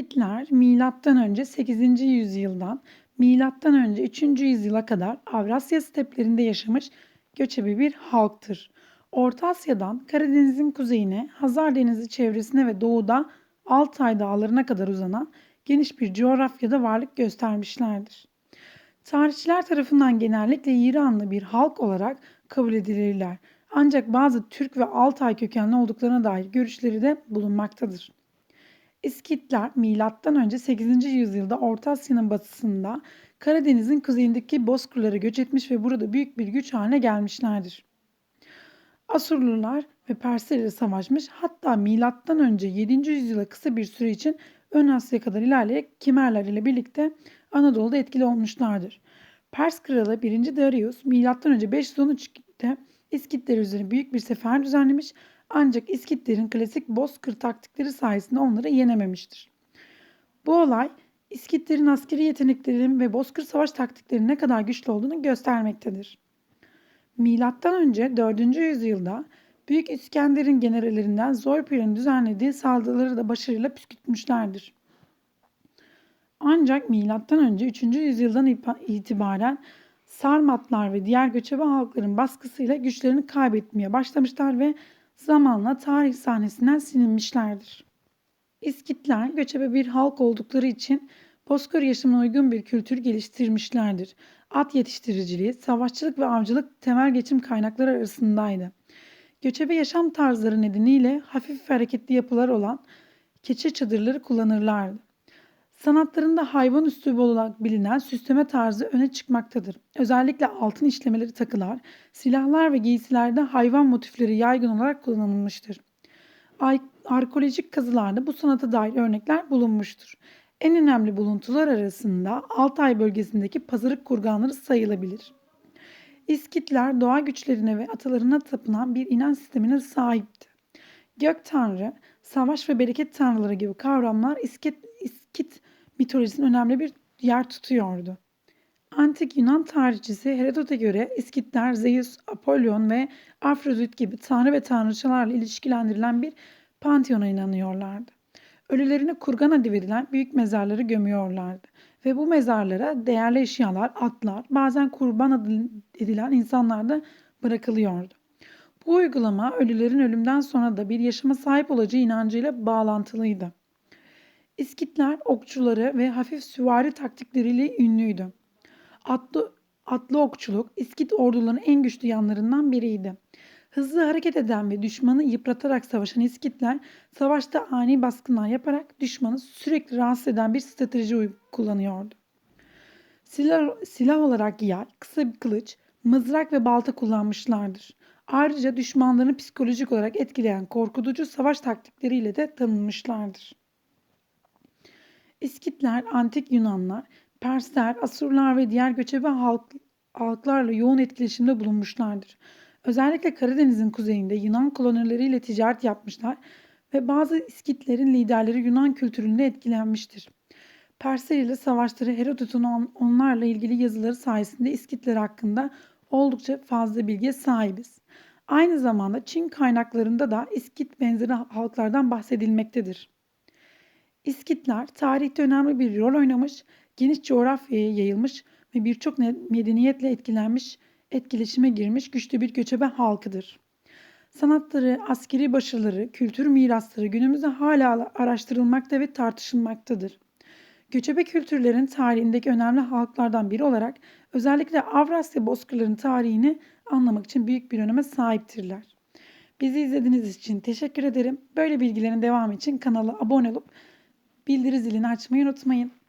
İskitler milattan önce 8. yüzyıldan milattan önce 3. yüzyıla kadar Avrasya steplerinde yaşamış göçebe bir halktır. Orta Asya'dan Karadeniz'in kuzeyine, Hazar Denizi çevresine ve doğuda Altay dağlarına kadar uzanan geniş bir coğrafyada varlık göstermişlerdir. Tarihçiler tarafından genellikle İranlı bir halk olarak kabul edilirler. Ancak bazı Türk ve Altay kökenli olduklarına dair görüşleri de bulunmaktadır. İskitler M.Ö. 8. yüzyılda Orta Asya'nın batısında Karadeniz'in kuzeyindeki bozkırlara göç etmiş ve burada büyük bir güç haline gelmişlerdir. Asurlular ve Persler ile savaşmış hatta M.Ö. 7. yüzyıla kısa bir süre için Ön Asya kadar ilerleyerek Kimerler ile birlikte Anadolu'da etkili olmuşlardır. Pers kralı 1. Darius M.Ö. 513'te İskitler üzerine büyük bir sefer düzenlemiş ancak İskitlerin klasik bozkır taktikleri sayesinde onları yenememiştir. Bu olay İskitlerin askeri yeteneklerinin ve bozkır savaş taktiklerinin ne kadar güçlü olduğunu göstermektedir. Milattan önce 4. yüzyılda Büyük İskender'in generallerinden Zorpir'in düzenlediği saldırıları da başarıyla püskürtmüşlerdir. Ancak milattan önce 3. yüzyıldan itibaren Sarmatlar ve diğer göçebe halkların baskısıyla güçlerini kaybetmeye başlamışlar ve zamanla tarih sahnesinden silinmişlerdir. İskitler göçebe bir halk oldukları için Bozkır yaşamına uygun bir kültür geliştirmişlerdir. At yetiştiriciliği, savaşçılık ve avcılık temel geçim kaynakları arasındaydı. Göçebe yaşam tarzları nedeniyle hafif ve hareketli yapılar olan keçe çadırları kullanırlardı. Sanatlarında hayvan üslubu olarak bilinen süsleme tarzı öne çıkmaktadır. Özellikle altın işlemeleri takılar, silahlar ve giysilerde hayvan motifleri yaygın olarak kullanılmıştır. Arkeolojik kazılarda bu sanata dair örnekler bulunmuştur. En önemli buluntular arasında Altay bölgesindeki pazarık kurganları sayılabilir. İskitler doğa güçlerine ve atalarına tapınan bir inanç sistemine sahipti. Gök tanrı, savaş ve bereket tanrıları gibi kavramlar İskit, İskit mitolojisinin önemli bir yer tutuyordu. Antik Yunan tarihçisi Herodot'a göre İskitler Zeus, Apollon ve Afrodit gibi tanrı ve tanrıçalarla ilişkilendirilen bir panteona inanıyorlardı. Ölülerini kurgan adı verilen büyük mezarları gömüyorlardı ve bu mezarlara değerli eşyalar, atlar, bazen kurban edilen insanlar da bırakılıyordu. Bu uygulama ölülerin ölümden sonra da bir yaşama sahip olacağı inancıyla bağlantılıydı. İskitler okçuları ve hafif süvari taktikleriyle ünlüydü. Atlı, atlı okçuluk İskit ordularının en güçlü yanlarından biriydi. Hızlı hareket eden ve düşmanı yıpratarak savaşan İskitler savaşta ani baskınlar yaparak düşmanı sürekli rahatsız eden bir strateji kullanıyordu. Silah, silah olarak yay, kısa bir kılıç, mızrak ve balta kullanmışlardır. Ayrıca düşmanlarını psikolojik olarak etkileyen korkutucu savaş taktikleriyle de tanınmışlardır. İskitler, antik Yunanlar, Persler, Asurlar ve diğer göçebe halk, halklarla yoğun etkileşimde bulunmuşlardır. Özellikle Karadeniz'in kuzeyinde Yunan kolonileriyle ticaret yapmışlar ve bazı İskitlerin liderleri Yunan kültüründe etkilenmiştir. Persler ile savaşları Herodot'un onlarla ilgili yazıları sayesinde İskitler hakkında oldukça fazla bilgiye sahibiz. Aynı zamanda Çin kaynaklarında da İskit benzeri halklardan bahsedilmektedir. İskitler tarihte önemli bir rol oynamış, geniş coğrafyaya yayılmış ve birçok medeniyetle etkilenmiş, etkileşime girmiş güçlü bir göçebe halkıdır. Sanatları, askeri başarıları, kültür mirasları günümüzde hala araştırılmakta ve tartışılmaktadır. Göçebe kültürlerin tarihindeki önemli halklardan biri olarak özellikle Avrasya bozkırlarının tarihini anlamak için büyük bir öneme sahiptirler. Bizi izlediğiniz için teşekkür ederim. Böyle bilgilerin devamı için kanala abone olup bildiri zilini açmayı unutmayın.